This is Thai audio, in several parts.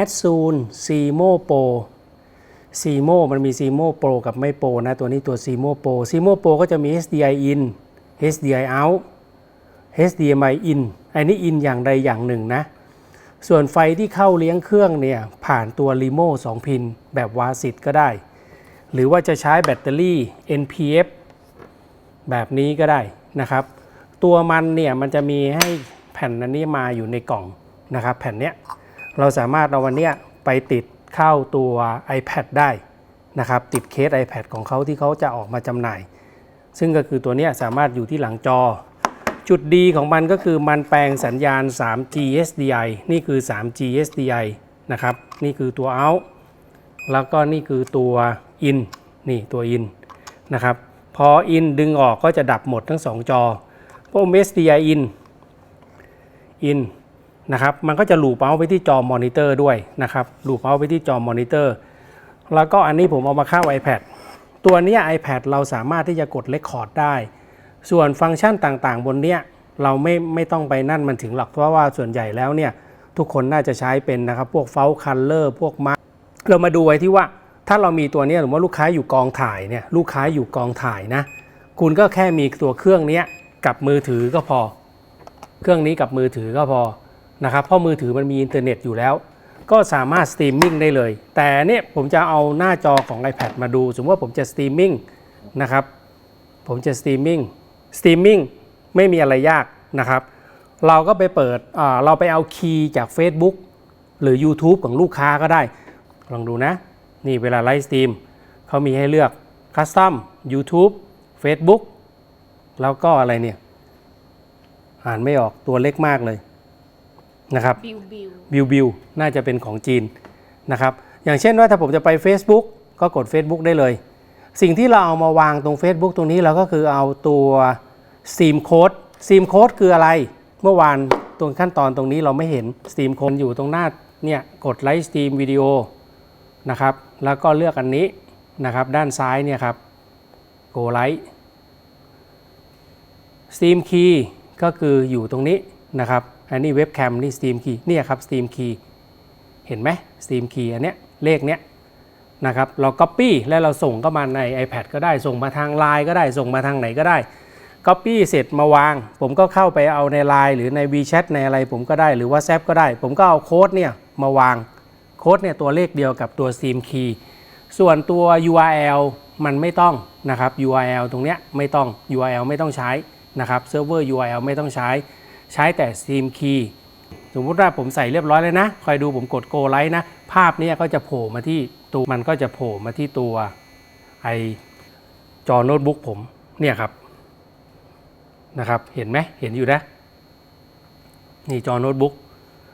a d s o o n Simo Pro Simo มันมี Simo Pro กับไม่ Pro นะ ตัวนี้ตัว Simo Pro Simo Pro ก็จะมี HDI in HDI out HDMI in อันนี้ in อย่างใดอย่างหนึ่งนะ ส่วนไฟที่เข้าเลี้ยงเครื่องเนี่ย ผ่านตัว Limo 2พิน แบบวาสิตก็ได้ หรือว่าจะใช้แบตเตอรี่ NPF แบบนี้ก็ได้นะครับ ตัวมันเนี่ย มันจะมีให้แผ่นอันนี้มาอยู่ในกล่องนะครับ แผ่นเนี้ย เราสามารถเอาวันนี้ไปติดเข้าตัว iPad ได้นะครับติดเคส iPad ของเขาที่เขาจะออกมาจำหน่าย ซึ่งก็คือตัวนี้สามารถอยู่ที่หลังจอ จุดดีของมันก็คือมันแปลงสัญญาณ 3G SDI นี่คือ 3G SDI นะครับนี่คือตัว out แล้วก็นี่คือตัว in นี่ตัว in นะครับพอ in ดึงออกก็จะดับหมดทั้ง 2 จอพวก SDI in in นะครับมันก็จะลูปเอาไปที่จอมอนิเตอร์ด้วยนะครับลูปเอาไปที่จอมอนิเตอร์แล้วก็อันนี้ผมเอามาเข้า iPad ตัวนี้ iPad เราสามารถที่จะกด Record ได้ ส่วนฟังก์ชันต่างๆ บนเนี้ยเราไม่ไม่ต้องไปนั่นมันถึงหรอกเพราะว่าส่วนใหญ่แล้วเนี่ยทุกคนน่าจะใช้เป็นนะครับพวกเฟลคัลเลอร์พวกมาเรามาดูไว้ที่ว่าถ้าเรามีตัวนี้หรือว่าลูกค้าอยู่กองถ่ายเนี่ยลูกค้าอยู่กองถ่ายนะ คุณก็แค่มีตัวเครื่องนี้กับมือถือก็พอ เครื่องนี้กับมือถือก็พอ นะครับเพราะมือถือมันมีอินเทอร์เน็ตอยู่แล้ว ก็สามารถสตรีมมิ่งได้เลย แต่เนี่ยผมจะเอาหน้าจอของ iPad มาดู สมมติว่าผมจะสตรีมมิ่งนะครับผมจะสตรีมมิ่งสตรีมมิ่งไม่มีอะไรยากนะครับ เราก็ไปเปิดเราไปเอาคีย์จาก Facebook หรือ YouTube ของลูกค้าก็ได้ ลองดูนะ นี่เวลาไลฟ์สตรีมเขามีให้เลือก Custom YouTube Facebook แล้วก็อะไรเนี่ย อ่านไม่ออกตัวเล็กมากเลย นะครับบิวบิวบิวบิวน่าจะเป็นของจีนนะครับอย่างเช่นว่าถ้าผมจะไป Facebook ก็กด Facebook ได้เลย สิ่งที่เราเอามาวางตรง Facebook ตรงนี้เราก็คือเอาตัว Steam Code Steam Code คืออะไร เมื่อวานตรงขั้นตอนตรงนี้เราไม่เห็น Steam Code อยู่ตรงหน้าเนี่ยกดไลฟ์สตรีมวิดีโอนะครับแล้วก็เลือกอันนี้นะครับด้านซ้ายเนี่ยครับ Go Light Steam Key ก็คืออยู่ตรงนี้ นะครับ อันนี้เว็บแคมนี่ Steam Key เนี่ยครับ Steam Key เห็นไหม Steam Key อันเนี้ยเลขเนี้ยนะครับ เรา Copy แล้วเราส่งเข้ามาใน iPad ก็ได้ ส่งมาทาง Line ก็ได้ ส่งมาทางไหนก็ได้ Copy เสร็จมาวาง ผมก็เข้าไปเอาใน Line หรือใน WeChat ในอะไรผมก็ได้ หรือ WhatsApp ก็ได้ ผมก็เอาโค้ดเนี่ยมาวาง โค้ดเนี่ยตัวเลขเดียวกับตัว Steam Key ส่วนตัว URL มันไม่ต้องนะครับ URL ตรงเนี้ยไม่ต้อง URL ไม่ต้องใช้นะครับ เซิร์ฟเวอร์ URL ไม่ต้องใช้ ใช้แต่ Steam Key สมมติว่าผมใส่เรียบร้อยแล้วนะ คอยดูผมกด Go Live นะ ภาพนี้ก็จะโผล่มาที่ตัวมันก็จะโผล่มาที่ตัวไอจอโน้ตบุ๊กผมเนี่ยครับนะครับ เห็นไหมเห็นอยู่นะ นี่จอโน้ตบุ๊ก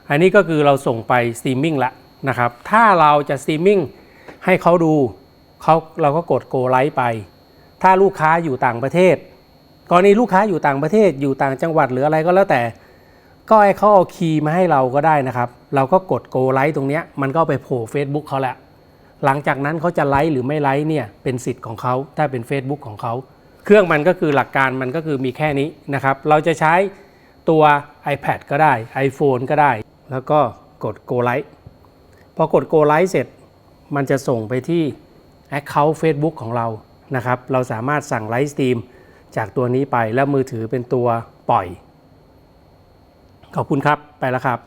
อันนี้ก็คือเราส่งไปสตรีมมิ่งละนะครับ ถ้าเราจะสตรีมมิ่งให้เขาดูเขาเราก็กด Go Live ไป ถ้าลูกค้าอยู่ต่างประเทศ กรณีลูกค้าอยู่ต่างประเทศอยู่ต่างจังหวัดหรืออะไรก็แล้วแต่ ก็ให้เขาเอาคีย์มาให้เราก็ได้นะครับ เราก็กด Go Live ตรงเนี้ยมันก็ไปโผล่ Facebook เขาแหละหลังจากนั้นเขาจะไลฟ์หรือไม่ไลฟ์เนี่ยเป็นสิทธิ์ของเขาถ้าเป็น Facebook ของเขาเครื่องมันก็คือหลักการมันก็คือมีแค่นี้นะครับ เราจะใช้ตัว iPad ก็ได้ iPhone ก็ได้ แล้วก็กด Go Live พอกด Go Live เสร็จ มันจะส่งไปที่ Account Facebook ของเรานะครับ เราสามารถสั่งไลฟ์สตรีม จากตัวนี้ไปแล้วมือถือเป็นตัวปล่อย ขอบคุณครับ ไปแล้วครับ